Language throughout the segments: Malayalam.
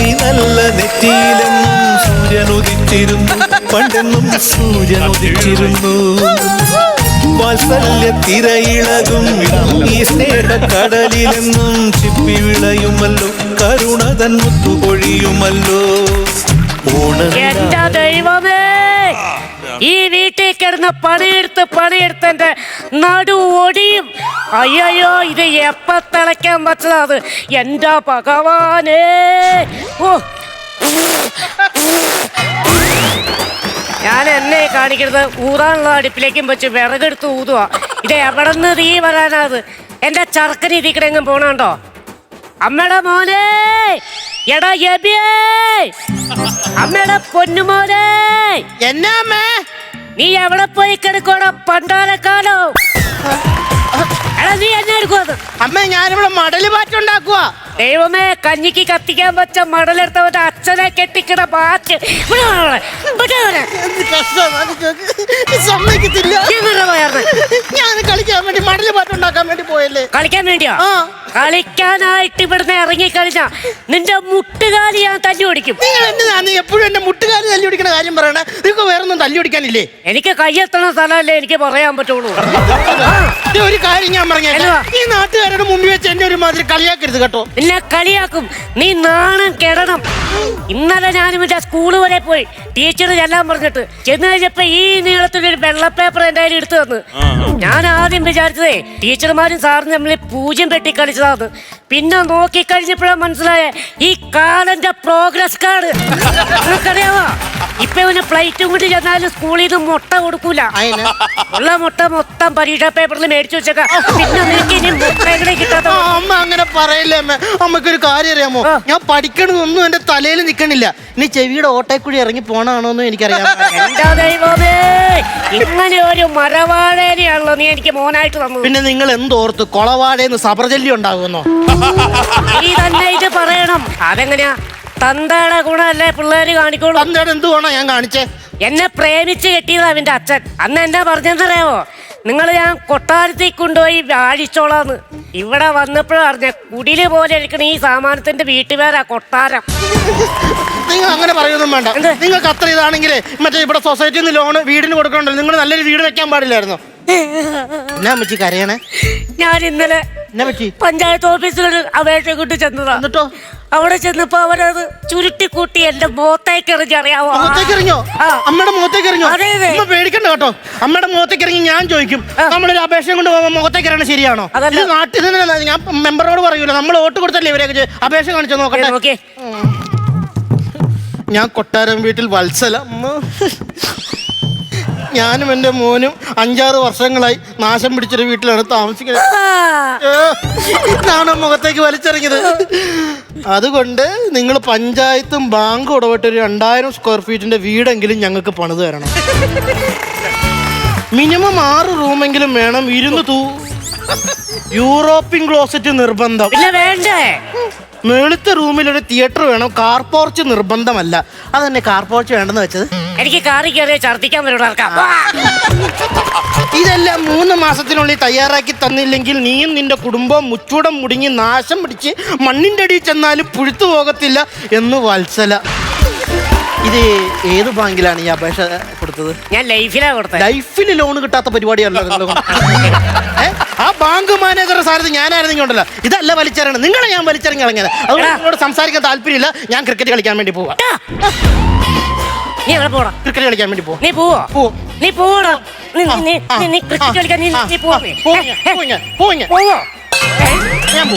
നീ നല്ല നെറ്റിയിലെന്നും സൂര്യനുദിച്ചിരുന്നു. പണ്ടെന്നും സൂര്യനുദിച്ചിരുന്നു. വാത്സല്യ തിരയിളകും ഈ സ്നേഹക്കടലിലെന്നും ചിപ്പി വിളയുമല്ലോ. കരുണ തൻ മുത്തു ദൈവമേ ഈ വീട്ടിൽ കിടന്ന് പണിയെടുത്ത് പണിയെടുത്ത് എന്റെ നടു അയ്യോ ഇത് എപ്പ തിളയ്ക്കാൻ പറ്റുന്നത് എന്റെ ഭഗവാനേ? ഓ. ഞാൻ എന്നെ കാണിക്കരുത് ഊറാനുള്ള അടുപ്പിലേക്കും വെച്ച് വിറകെടുത്ത് ഊതുക ഇത് എവിടെ നിന്ന് തീ വരാനാത് എന്റെ ചർക്കന് ഇതിക്കടെങ്ങും പോണുണ്ടോ? അമ്മയുടെ മോനെ! എടാ എബിയേ അമ്മയുടെ പൊന്നുമോനെ എന്നാ അമ്മേ? നീ എവിടെ പോയി കിടക്കോടാ പണ്ടാലക്കാലോ അമ്മ ഞാനിവിടെ മടൽ ദൈവമേ കഞ്ഞിക്ക് കത്തിക്കാൻ വെച്ച മടലെടുത്തവന്റെ അച്ഛനെ കെട്ടിക്കണ. സമ്മതിക്കത്തില്ല. ഇങ്ങനെ പോയാർന്ന്. ഞാൻ കളിക്കാൻ വേണ്ടി മടൽ പാറ്റുണ്ടാക്കാൻ വേണ്ടി പോയല്ലേ? കളിക്കാൻ വേണ്ടിയോ. കളിക്കാനായിട്ട് ഇവിടുന്ന് ഇറങ്ങി കഴിഞ്ഞാ നിന്റെ മുട്ടുകാലി ഞാൻ തല്ലി ഓടിക്കും. നിങ്ങൾ എപ്പോഴും എന്റെ മുട്ടുകാലി തല്ലി ഓടിക്കുന്ന കാര്യം പറയണേ? നിങ്ങൾക്ക് വേറെ ഒന്നും തല്ലി ഓടിക്കാനില്ലേ? എനിക്ക് കയ്യെത്തണ സ്ഥലമല്ലേ എനിക്ക് പറയാൻ പറ്റുള്ളൂ. ഒരു കാര്യം ഞാൻ പറഞ്ഞേ ഈ നാട്ടുകാരുടെ മുമ്പിൽ വെച്ച് എന്നെ ഒരു മാതിരി കളിയാക്കരുത് കേട്ടോ. നിന്നെ കളിയാക്കും. നീ നാണം കെടണം. ഇന്നലെ ഞാനും എന്റെ സ്കൂൾ വരെ പോയി. ടീച്ചർ ചെല്ലാൻ പറഞ്ഞിട്ട് ചെന്ന് കഴിഞ്ഞപ്പോ ഈ നീളത്തിലൊരു വെള്ള പേപ്പർ എന്റെ കയ്യിൽ എടുത്തു തന്നു. ഞാൻ ആദ്യം വിചാരിച്ചതേ ടീച്ചർമാരും സാറും നമ്മളെ പൂജ്യം പെട്ടി കളിച്ചതാണ് പിന്നെ നോക്കി കഴിഞ്ഞപ്പോഴാണ് മനസ്സിലായ ഈ കാലന്റെ പ്രോഗ്രസ് കാർഡ് നിനക്കറിയാവോ? ഇപ്പൊ ഇവന് പ്ലേറ്റും കൊണ്ട് ചെന്നാലും സ്കൂളിൽ നിന്ന് മുട്ട കൊടുക്കൂല. ഉള്ള മുട്ട മൊത്തം പരീക്ഷാ പേപ്പറിൽ മേടിച്ചു വെച്ചേക്ക. പിന്നെ നിനക്ക് ഇനി മുട്ടകളെ കിട്ടാത്ത ആ, അമ്മ അങ്ങനെ പറയില്ലേ അമ്മ? അമ്മക്കൊരു കാര്യം അറിയാമോ? ഞാൻ പഠിക്കണതൊന്നും എന്റെ തലയിൽ നിൽക്കണില്ല ഇനി ചെവിയുടെ ഓട്ടേക്കുഴി ഇറങ്ങി പോണാണോന്നും എനിക്കറിയാം എന്റെ ദൈവമേ? ഇങ്ങനെ ഒരു മരവാഴേനെയാണല്ലോ നീ എനിക്ക് മോനായിട്ട് തന്നത്. പിന്നെ നിങ്ങൾ എന്തോർത്ത്? കൊളവാടേന്ന് സബർജല്യം ഉണ്ടാകുമെന്നോ? നീ തന്നെ ഇത് പറയണം. അതെങ്ങനെയാ? തന്തയുടെ ഗുണമല്ലേ പിള്ളേര് കാണിക്കോളൂ തന്തയുടെ എന്ത് വേണോ ഞാൻ കാണിച്ചേ? എന്നെ പ്രേമിച്ച് കെട്ടിയതാ അവന്റെ അച്ഛൻ. അന്ന് എന്നാ പറഞ്ഞെന്നറിയാമോ നിങ്ങൾ ഞാൻ കൊട്ടാരത്തിൽ കൊണ്ടുപോയി വാഴിച്ചോളാന്ന് ഇവിടെ വന്നപ്പോഴും അറിഞ്ഞ കുടിൽ പോലെ എടുക്കണ ഈ സാമാനത്തിന്റെ വീട്ടുപേരാ കൊട്ടാരം. നിങ്ങൾ അങ്ങനെ പറയൊന്നും വേണ്ട. നിങ്ങൾക്ക് അത്ര ഇതാണെങ്കിൽ മറ്റേ ഇവിടെ സൊസൈറ്റിയിൽ നിന്ന് ലോണ് വീടിന് കൊടുക്കണ്ടല്ലോ നിങ്ങൾ നല്ലൊരു വീട് വെക്കാൻ പാടില്ലായിരുന്നു? എന്നാ പറ്റി കരയണേ? ഞാൻ ഇന്നലെ പഞ്ചായത്ത് ഓഫീസിൽ അപേക്ഷ കൊണ്ട് ചെന്നതാ. എന്നിട്ടോ? അവിടെ ചെന്നപ്പോ അവരത് ചുരുട്ടി കൂട്ടി എന്റെ മുഖത്തേക്ക് എറിഞ്ഞറിയാവോ മുഖത്തേക്ക് എറിഞ്ഞോ? ആ. അമ്മയുടെ മുഖത്തേക്ക് എറിഞ്ഞോ. അമ്മ പേടിക്കണ്ട കേട്ടോ. അമ്മയുടെ മുഖത്തേക്ക് ഇറങ്ങി ഞാൻ ചോദിക്കും നമ്മളൊരു അപേക്ഷയും കൊണ്ട് പോകുമ്പോൾ മുഖത്തേക്ക് ഇറങ്ങണ ശരിയാണോ? അതല്ല. ഇത് നാട്ടിൽ നിന്ന് ഞാൻ മെമ്പറോട് പറയൂല. നമ്മൾ വോട്ട് കൊടുത്തല്ലേ ഇവരെ അപേക്ഷ കാണിച്ചു നോക്കട്ടെ. ഓക്കെ ഞാൻ കൊട്ടാരം വീട്ടിൽ വത്സല. ഞാനും എന്റെ മോനും അഞ്ചാറ് വർഷങ്ങളായി നാശം പിടിച്ചൊരു വീട്ടിലാണ് താമസിക്കുന്നത്. ഏ, ഇതാണ് മുഖത്തേക്ക് വലിച്ചെറിഞ്ഞത്? അതുകൊണ്ട് നിങ്ങൾ പഞ്ചായത്തും ബാങ്കും ഇടപെട്ട് ഒരു രണ്ടായിരം സ്ക്വയർ ഫീറ്റിന്റെ വീടെങ്കിലും ഞങ്ങൾക്ക് പണിത് തരണം. മിനിമം ആറ് റൂമെങ്കിലും വേണം ഇരുന്ന് തൂ. യൂറോപ്യൻ ക്ലോസറ്റ് നിർബന്ധം. പിന്നെ വേണ്ടേ? മേളത്തെ റൂമിൽ ഒരു തിയേറ്റർ വേണം. കാർ പോർച്ച് നിർബന്ധമല്ല. അതന്നെ കാർ പോർച്ച് വേണ്ടെന്ന് വെച്ചത്. എനിക്ക് കാറി കയറിയ ഛർദിക്കാൻ വരും ഇതെല്ലാം മൂന്ന് മാസത്തിനുള്ളിൽ തയ്യാറാക്കി തന്നില്ലെങ്കിൽ നീയും നിന്റെ കുടുംബവും മുച്ചൂടം മുടിങ്ങി നാശം പിടിച്ച് മണ്ണിന്റെ അടിയിൽ ചെന്നാലും പുഴുത്തു പോകത്തില്ല എന്ന് വത്സല. ഇത് ഏത് ബാങ്കിലാണ് ഈ അപേക്ഷ കൊടുത്തത്? ഞാൻ ലൈഫിലാ കൊടുത്തത്. ലൈഫിൽ ലോൺ കിട്ടാത്ത പരിപാടിയാണല്ലോ ആ ബാങ്ക് മാനേജറുടെ സ്ഥാനത്ത് ഞാനായിരുന്നെങ്കിൽ ഉണ്ടല്ലോ ഇതല്ല വലിച്ചെറിയണം നിങ്ങളെ ഞാൻ വലിച്ചെറിഞ്ഞിറങ്ങിയത് അതുകൊണ്ട്. നിങ്ങളോട് സംസാരിക്കാൻ താല്പര്യമില്ല. ഞാൻ ക്രിക്കറ്റ് കളിക്കാൻ വേണ്ടി പോവാ. നീ എവിടെ പോടാ ക്രിക്കറ്റ് കളിക്കാൻ വേണ്ടി പോ നീ പോവോ? പോ. നീ പോടാ നീ നീ നീ- നീ ക്രിക്കറ്റ് കളിക്കാൻ നീ നീ പോവോ? നീ? ഏ, ഏ. പോവോ? ഏ? ഞാൻ.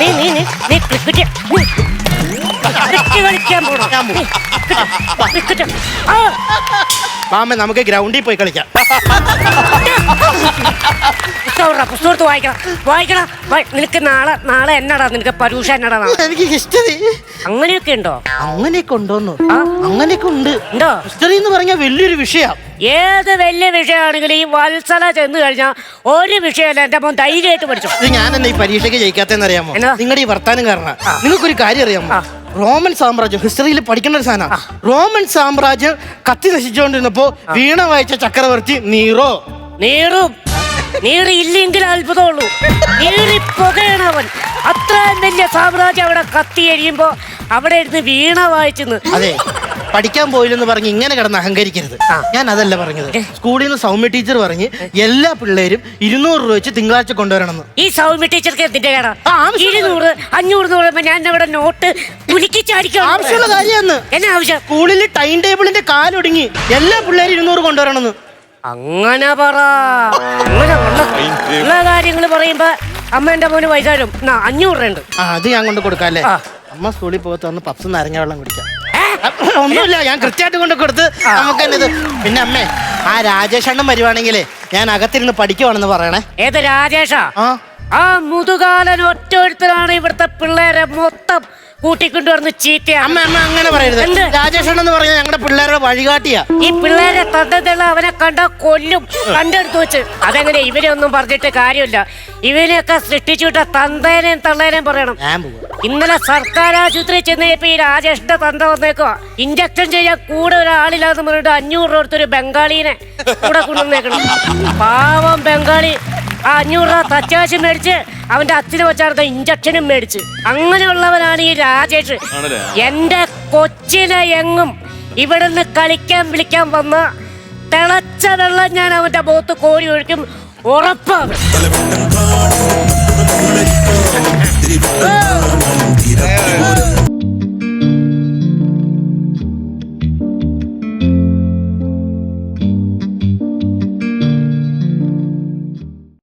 നീ നീ നീ നീ ക്രിക്കറ്റ് നീ ക്രിക്കറ്റ് കളിക്കാൻ പോണോ? ഞാൻ പോവും. ക്രിക്കറ്റ് ആ മാമ നമുക്ക് ഗ്രൗണ്ടിൽ പോയി കളിക്കാം. പുസ്തകം ഇടടാ, പുസ്തകം എടുത്ത് വായിക്കണം. വായിക്കണം. വായി- നിനക്ക് നാളെ നാളെ എന്നടാ? നിനക്ക് പരീക്ഷ എന്നടാ നാളെ? എനിക്ക് ഹിസ്റ്ററി. അങ്ങനെയൊക്കെ ഉണ്ടോ? അങ്ങനെയൊക്കെ ഉണ്ടോ? അങ്ങനെയൊക്കെ ഉണ്ട്. ഉണ്ടോ? ഹിസ്റ്ററി എന്ന് പറഞ്ഞാൽ വലിയൊരു വിഷയം. ഏത് വലിയ വിഷയമാണെങ്കിലും ഈ വത്സല ചെന്ന് കഴിഞ്ഞാൽ ഒരു വിഷയമല്ല എന്റെ മോൻ ധൈര്യമായിട്ട് പഠിച്ചു. ഇത് ഞാൻ എന്നെ ഈ പരീക്ഷയ്ക്ക് ജയിക്കാത്തെന്ന് അറിയാമോ എന്നാ? നിങ്ങളുടെ ഈ വർത്താനം കാരണം. നിങ്ങൾക്കൊരു കാര്യം അറിയാമോ? റോമൻ സാമ്രാജ്യം ഹിസ്റ്ററിയിൽ പഠിക്കേണ്ട ഒരു സാധനം. റോമൻ സാമ്രാജ്യം കത്തി നശിച്ചുകൊണ്ടിരുന്നപ്പോ വീണ വായിച്ച ചക്രവർത്തി നീറോ. നീറും. നീറി ഇല്ലെങ്കിൽ അത്ഭുതമുള്ളൂ. നീറി പുകയണവൻ അത്രയും വലിയ സാമ്രാജ്യം അവിടെ കത്തി എരിയുമ്പോ അവിടെ ഇരുന്ന് വീണ വായിച്ചെന്ന്. അതെ പഠിക്കാൻ പോയില്ലെന്ന് പറഞ്ഞ് ഇങ്ങനെ കിടന്ന് അഹങ്കരിക്കരുത്. ഞാൻ അതല്ല പറഞ്ഞത്. സ്കൂളിൽ നിന്ന് സൗമ്യ ടീച്ചർ പറഞ്ഞ് എല്ലാ പിള്ളേരും ഇരുന്നൂറ് രൂപ വെച്ച് തിങ്കളാഴ്ച കൊണ്ടുവരണം ഈ സൗമ്യ ടീച്ചർക്ക് എന്തിന്റെ കേടാ? ഇരുന്നൂറ് അഞ്ഞൂറ് എന്ന് ഞാൻ അവിടെ നോട്ട് ആവശ്യമുള്ള കാര്യമാണ് എന്നാ ആവശ്യം? സ്കൂളിൽ ടൈം ടേബിളിന്റെ കാലൊടുങ്ങി എല്ലാ പിള്ളേരും ഇരുന്നൂറ് കൊണ്ടുവരണമെന്ന് അങ്ങനെ പറ. ഉള്ള കാര്യങ്ങൾ പറയുമ്പോ അമ്മ എന്റെ മോന് പൈസ തരും എന്നാ അഞ്ഞൂറ് രൂപ ഉണ്ട് ആ അത് ഞാൻ കൊണ്ട് കൊടുക്കാല്ലേ അമ്മ സ്കൂളിൽ പോകത്ത് വന്ന് പപ്സ് നാരങ്ങ വെള്ളം കുടിക്കാം. ഒന്നുമില്ല ഞാൻ കൃത്യമായിട്ട് കൊണ്ട് കൊടുത്ത് നമുക്ക് തന്നെ ഇത്? പിന്നെ അമ്മേ ആ രാജേഷ് അണ്ണൻ വരുവാണെങ്കിലേ ഞാൻ അകത്തിരുന്ന് പഠിക്കുവാണെന്ന് പറയണേ. ഏത് രാജേഷാ? ആ. ആ മുതുകാലൻ ഒറ്റൊരുത്തരാണ് ഇവിടുത്തെ പിള്ളേരെ മൊത്തം. കൂട്ടിക്കൊണ്ടുവന്ന് ചീത്ത അമ്മ അമ്മ അങ്ങനെ പറയരുത്. എന്ത്? എന്ന് പറഞ്ഞ ഞങ്ങളുടെ പിള്ളേരുടെ വഴികാട്ടിയാ. ഈ പിള്ളേരെ തന്തത്തുള്ള അവനെ കണ്ട കൊല്ലും. കണ്ടെടുത്ത് വെച്ച്. അതെങ്ങനെ? ഇവരെ ഒന്നും പറഞ്ഞിട്ട് കാര്യമില്ല. ഇവനെയൊക്കെ സൃഷ്ടിച്ചുവിട്ട തന്തേനേം തള്ളേനേം പറയണം. ഞാൻ പോവാ. ഇന്നലെ സർക്കാർ ആശുപത്രി ചെന്നപ്പോ ഈ രാജേഷിന്റെ തന്ത വന്നേക്കോ ഇഞ്ചക്ഷൻ ചെയ്യാൻ കൂടെ ഒരാളില്ലാന്ന് പറഞ്ഞിട്ട് അഞ്ഞൂറ് രൂപ കൊടുത്തൊരു ബംഗാളിനെ കൂടെ കൊണ്ടുവന്നേക്കണം. പാവം ബംഗാളി. ആ അഞ്ഞൂറ് രൂപ തച്ചാശം മേടിച്ച് അവന്റെ അച്ഛന് വെച്ചാർത്ത ഇഞ്ചക്ഷനും മേടിച്ച്. അങ്ങനെയുള്ളവനാണ് ഈ രാജേഷ്? എന്റെ കൊച്ചിനെ എങ്ങും ഇവിടുന്ന് കളിക്കാൻ വിളിക്കാൻ വന്ന തിളച്ച വെള്ളം ഞാൻ അവന്റെ മുഖത്ത് കോരി ഒഴിക്കും. ഉറപ്പാണ്.